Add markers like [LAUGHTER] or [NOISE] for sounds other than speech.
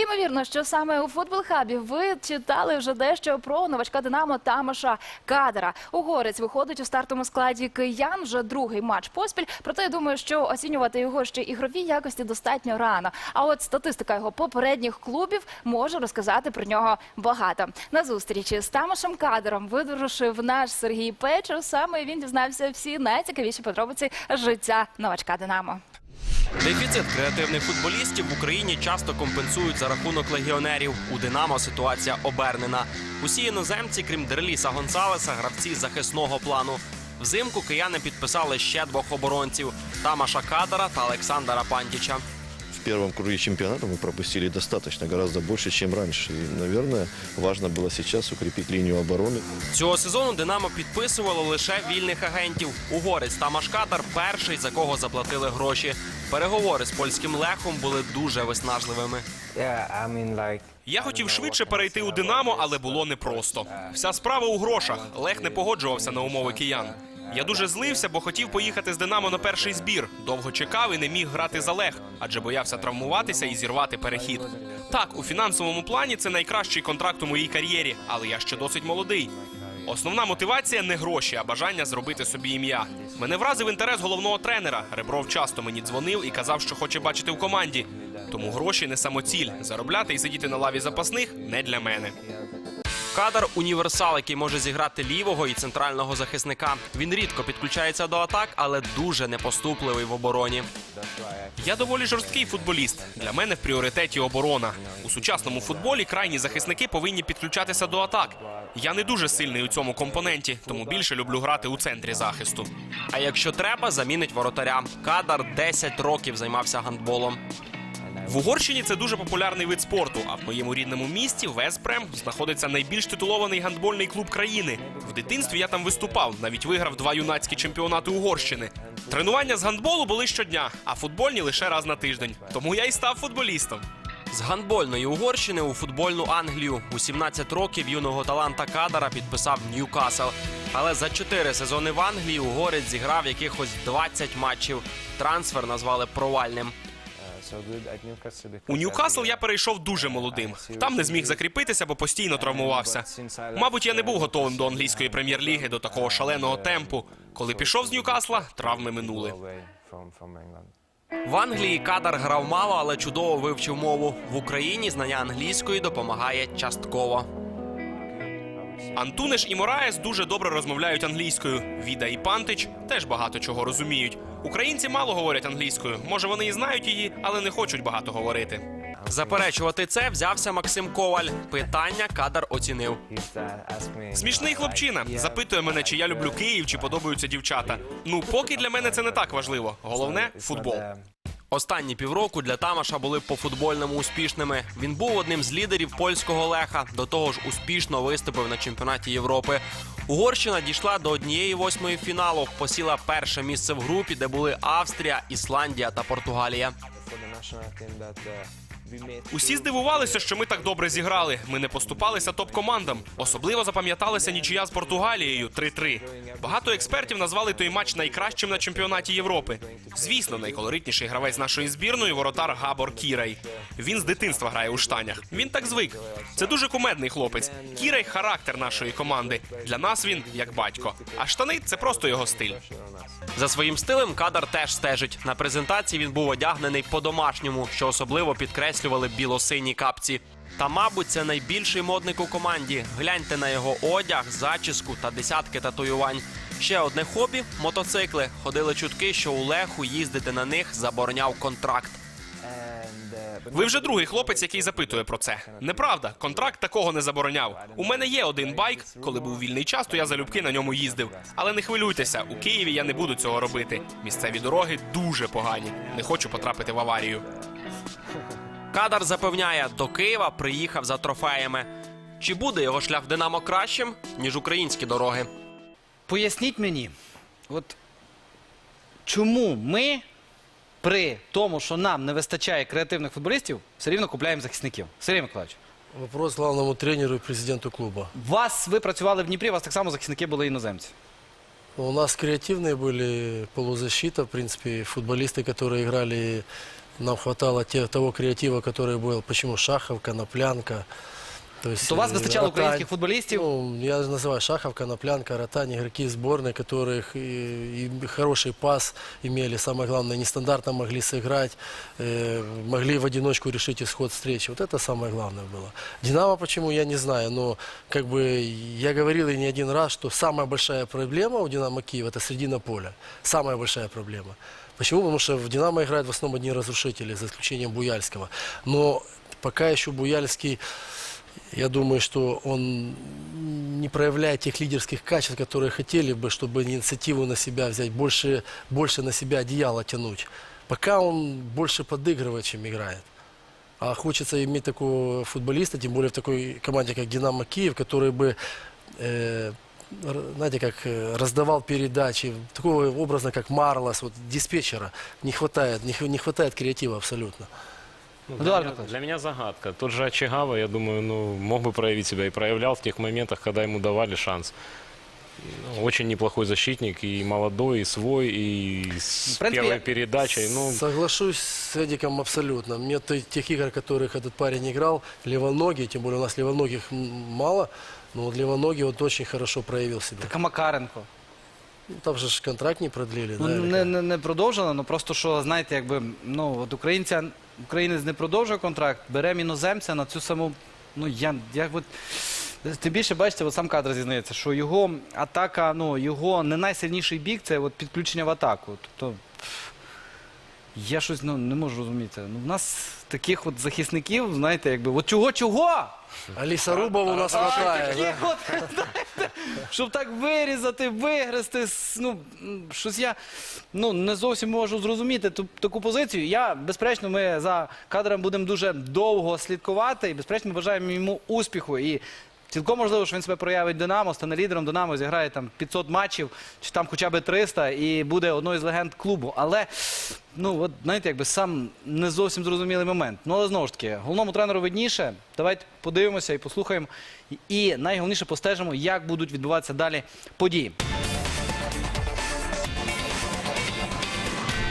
Ймовірно, що саме у футбол-хабі ви читали вже дещо про новачка Динамо Тамаша Кадера. Угорець виходить у стартовому складі киян вже другий матч поспіль. Проте я думаю, що оцінювати його ще ігрові якості достатньо рано. А от статистика його попередніх клубів може розказати про нього багато. На зустрічі з Тамашем Кадером вирушив наш Сергій Печер. Саме він дізнався всі найцікавіші подробиці життя новачка Динамо. Дефіцит креативних футболістів в Україні часто компенсують за рахунок легіонерів. У Динамо ситуація обернена. Усі іноземці, крім Дерліса Гонсалеса, гравці захисного плану. Взимку кияни підписали ще двох оборонців Тамаша Кадара та Олександра Пандіча В первом круге чемпионата мы пропустили достаточно, гораздо больше, чем раньше. И, наверное, важно было сейчас укрепить линию обороны. Цього сезону Динамо підписувало лише вільних агентів. Угорець Тамаш Кадар перший, за кого заплатили гроші. Переговори з польським лехом були дуже виснажливими. Я хотів швидше перейти у Динамо, але було непросто. Вся справа у грошах. Лех не погоджувався на умови киян. Я дуже злився, бо хотів поїхати з Динамо на перший збір. Довго чекав і не міг грати за Лех, адже боявся травмуватися і зірвати перехід. Так, у фінансовому плані це найкращий контракт у моїй кар'єрі, але я ще досить молодий. Основна мотивація не гроші, а бажання зробити собі ім'я. Мене вразив інтерес головного тренера. Ребров часто мені дзвонив і казав, що хоче бачити в команді. Тому гроші не самоціль. Заробляти і сидіти на лаві запасних не для мене. Кадар універсал, який може зіграти лівого і центрального захисника. Він рідко підключається до атак, але дуже непоступливий в обороні. Я доволі жорсткий футболіст. Для мене в пріоритеті оборона. У сучасному футболі крайні захисники повинні підключатися до атак. Я не дуже сильний у цьому компоненті, тому більше люблю грати у центрі захисту. А якщо треба, замінить воротаря. Кадар 10 років займався гандболом. В Угорщині це дуже популярний вид спорту. А в моєму рідному місті Веспрем знаходиться найбільш титулований гандбольний клуб країни. В дитинстві я там виступав, навіть виграв два юнацькі чемпіонати Угорщини. Тренування з гандболу були щодня, а футбольні лише раз на тиждень. Тому я і став футболістом. З гандбольної Угорщини у футбольну Англію у 17 років юного таланта Кадара підписав Ньюкасл. Але за 4 сезони в Англії угорець зіграв якихось 20 матчів. Трансфер назвали провальним. У Ньюкасл я перейшов дуже молодим. Там не зміг закріпитися, бо постійно травмувався. Мабуть, я не був готовим до англійської прем'єр-ліги, до такого шаленого темпу. Коли пішов з Ньюкасла, травми минули. В Англії Кадар грав мало, але чудово вивчив мову. В Україні знання англійської допомагає частково. Антунеш і Мораєс дуже добре розмовляють англійською. Віда і Пантич теж багато чого розуміють. Українці мало говорять англійською. Може, вони і знають її, але не хочуть багато говорити. Заперечувати це взявся Максим Коваль. Питання Кадар оцінив. Смішний хлопчина запитує мене, чи я люблю Київ, чи подобаються дівчата. Ну, поки для мене це не так важливо. Головне футбол. Останні півроку для Тамаша були по-футбольному успішними. Він був одним з лідерів польського леха. До того ж, успішно виступив на чемпіонаті Європи. Угорщина дійшла до однієї восьмої фіналу. Посіла перше місце в групі, де були Австрія, Ісландія та Португалія. Усі здивувалися, що ми так добре зіграли. Ми не поступалися топ-командам. Особливо запам'яталася нічия з Португалією 3-3. Багато експертів назвали той матч найкращим на чемпіонаті Європи. Звісно, найколоритніший гравець нашої збірної воротар Габор Кірей. Він з дитинства грає у штанях. Він так звик. Це дуже кумедний хлопець. Кірей характер нашої команди. Для нас він як батько. А штани це просто його стиль. За своїм стилем Кадар теж стежить. На презентації він був одягнений по-домашньому, що особливо підкреслювали білосині капці. Та, мабуть, це найбільший модник у команді. Гляньте на його одяг, зачіску та десятки татуювань. Ще одне хобі мотоцикли. Ходили чутки, що у Леху їздити на них забороняв контракт. Ви вже другий хлопець, який запитує про це. Неправда, контракт такого не забороняв. У мене є один байк. Коли був вільний час, то я залюбки на ньому їздив. Але не хвилюйтеся, у Києві я не буду цього робити. Місцеві дороги дуже погані. Не хочу потрапити в аварію. Кадар запевняє, до Києва приїхав за трофеями. Чи буде його шлях в Динамо кращим, ніж українські дороги? Поясніть мені, от чому ми при тому, що нам не вистачає креативних футболістів, все рівно купляємо захисників? Сергій Миколаївич, Вопрос главному тренеру и президенту клуба. вас ви працювали в Дніпрі, у вас так само захисники були іноземці. У нас креативные были полузащита, в принципе, футболисты, которые играли Нам хватало те- того креатива, который был. Почему Шаховка, Наплянка. То есть, То у вас э, вистачало Ротань. українських футболістів. Ну, я называю Шаховка, Наплянка, Ротань, игроки сборной, которых и, и хороший пас имели, самое главное, нестандартно могли сыграть, э, могли в одиночку решить исход встречи. Вот это самое главное было. Динамо почему, я не знаю, но как бы я говорил и не один раз, что самая большая проблема у Динамо Киева – это середина поля. Самая большая проблема. Почему? Потому что в Динамо играют в основном одни разрушители, за исключением Буяльского. Но пока еще Буяльский я думаю, что он не проявляет тех лидерских качеств, которые хотели бы, чтобы инициативу на себя взять, больше, больше на себя одеяло тянуть. Пока он больше подыгрывает, чем играет. А хочется иметь такого футболиста, тем более в такой команде, как «Динамо Киев», который бы, э, р- знаете, как э, раздавал передачи, такого образа, как Марлос, вот диспетчера. Не хватает, не, х- не хватает креатива абсолютно. Ну, Эдуард для, меня, Николаевич. для меня загадка. Тот же Очагава, я думаю, ну, мог бы проявить себя и проявлял в тех моментах, когда ему давали шанс. Ну, Очень неплохой защитник, и молодой, и свой, и с В принципе, первой я- передачей. Ну, Соглашусь с Эдиком абсолютно. Мне т- тех игр, которых этот парень играл, левоногий, тем более у нас левоногих м, мало, но вот левоногий вот очень хорошо проявил себя. Така Макаренко. Ну, Там же ж контракт не продлили, Ну, да? не, как? не, не продовжено, ну просто що, знаєте, якби, ну, от українця, українець не продовжує контракт, беремо іноземця на цю саму, ну, я, я от, тим більше, бачите, от сам кадр зізнається, що його атака, ну, його не найсильніший бік, це от підключення в атаку. Тобто, я щось, ну, не можу розуміти. Ну, в нас таких от захисників, знаєте, якби, от чого-чого? А Лесорубова у нас да? Таких от, [LAUGHS] знаєте, щоб так вирізати, вигризти, с- ну, м, щось я ну, не зовсім можу зрозуміти ту, таку позицію. Я, безперечно, ми за кадром будемо дуже довго слідкувати і, безперечно, бажаємо йому успіху. І цілком можливо, що він себе проявить Динамо, стане лідером Динамо, зіграє там 500 матчів, чи там хоча б 300, і буде одною з легенд клубу. Але, ну, от, знаєте, якби сам не зовсім зрозумілий момент. Ну, але знову ж таки, головному тренеру видніше. Давайте подивимося і послухаємо. І найголовніше постежимо, як будуть відбуватися далі події.